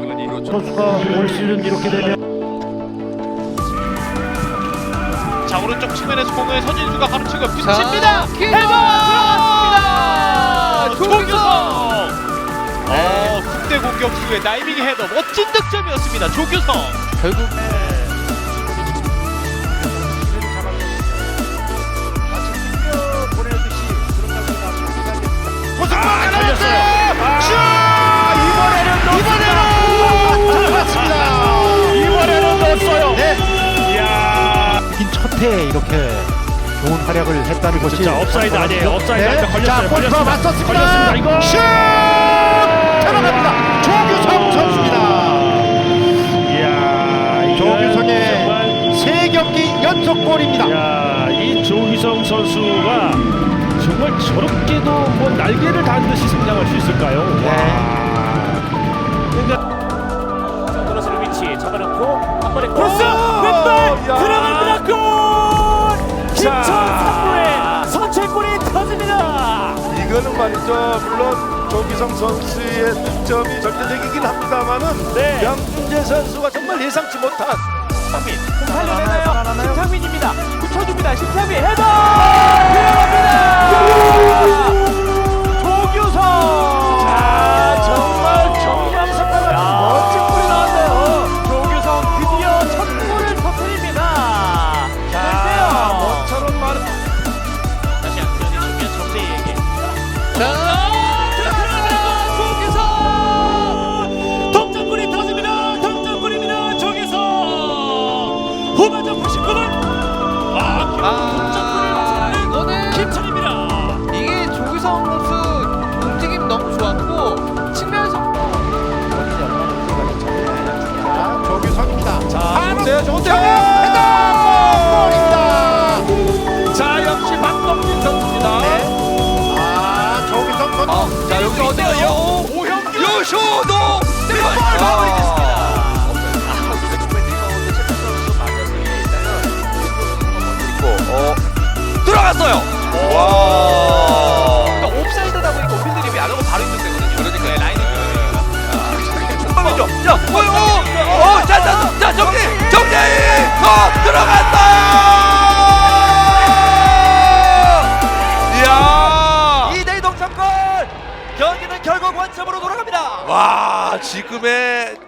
선수가 올 시즌 이렇게 되면 자 오른쪽 측면에서 공을 서진수가 붙입니다. 자, 킥! 해버 들어갔습니다. 조규성! 조규성. 어 국대 공격수의 다이빙 헤더 멋진 득점이었습니다. 조규성. 결국 첫해 이렇게 좋은 활약을 했다는 것이 진짜 업사이드 아니에요. 업사이드 네. 아니죠. 걸렸어요. 자, 골키퍼 걸렸습니다. 맞섰습니다. 걸렸습니다. 이거. 슛! 들어갑니다. 조규성 선수입니다. 이야, 이거 조규성의 세 경기 연속 골입니다. 야, 이 조희성 선수가 정말 저렇게도 뭐 날개를 단 듯이 성장할 수 있을까요? 네. 와. 이거는 말이죠. 물론 조기성 선수의 득점이 절대적이긴 합니다만은 네. 양준재 선수가 정말 예상치 못한 김창민 공 살려내나요. 김창민입니다. 붙여줍니다. 김창민 헤더 동점골이 터집니다. 동점골입니다. 정에서 후반전 89분 아 이거는 김천입니다. 이게 조규성 선수 움직임 너무 좋았고 측면에서 자, 조규성입니다. 자, 좋은데요, 좋은데요. 골입니다. 자 역시. 아, 선수. 자 여기 어디요? 오형규. 요쇼도 들어갔어요. 와. 그러니까 옵사이드다 보니까 오핀들이 안 하고 바로 있는 되거든요. 그러니까 라인이. 한번이죠. 자, 어요. 어, 자, 자, 자, 정리, 정리. 어, 들어갔다. 점으로 돌아갑니다. 와, 지금의